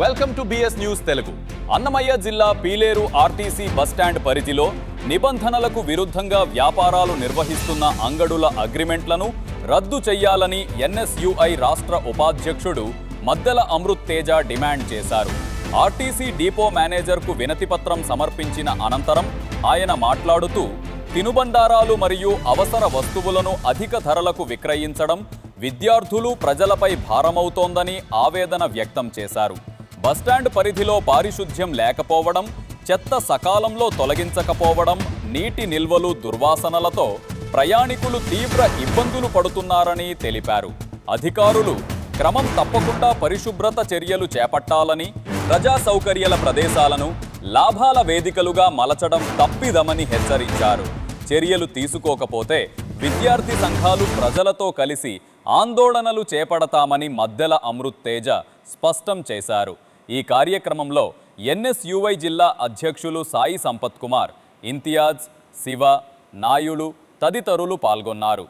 Welcome to BS news Telugu. Annamayya జిల్లా Pileru RTC bus stand పరిధిలో నిబంధనలకు విరుద్ధంగా వ్యాపారాలు నిర్వహిస్తున్న అంగడుల అగ్రిమెంట్లను రద్దు చెయ్యాలని ఎన్ఎస్యుఐ రాష్ట్ర ఉపాధ్యక్షుడు మద్దెల అమృత్ తేజ డిమాండ్ చేశారు. ఆర్టీసీ డిపో మేనేజర్కు వినతిపత్రం సమర్పించిన అనంతరం ఆయన మాట్లాడుతూ తినుబండారాలు మరియు అవసర వస్తువులను అధిక ధరలకు విక్రయించడం విద్యార్థులు ప్రజలపై భారమవుతోందని ఆవేదన వ్యక్తం చేశారు. బస్టాండ్ పరిధిలో పారిశుధ్యం లేకపోవడం చెత్త సకాలంలో తొలగించకపోవడం నీటి నిల్వలు దుర్వాసనలతో ప్రయాణికులు తీవ్ర ఇబ్బందులు పడుతున్నారని తెలిపారు. అధికారులు క్రమం తప్పకుండా పరిశుభ్రత చర్యలు చేపట్టాలని ప్రజా సౌకర్యాల ప్రదేశాలను లాభాల వేదికలుగా మలచడం తప్పిదమని హెచ్చరించారు. చర్యలు తీసుకోకపోతే విద్యార్థి సంఘాలు ప్రజలతో కలిసి ఆందోళనలు చేపడతామని మద్దెల అమృత్ తేజ స్పష్టం చేశారు. ఈ కార్యక్రమంలో ఎన్ఎస్యువై జిల్లా అధ్యక్షులు సాయి సంపత్ కుమార్ ఇంతియాజ్ శివ నాయుడు తదితరులు పాల్గొన్నారు.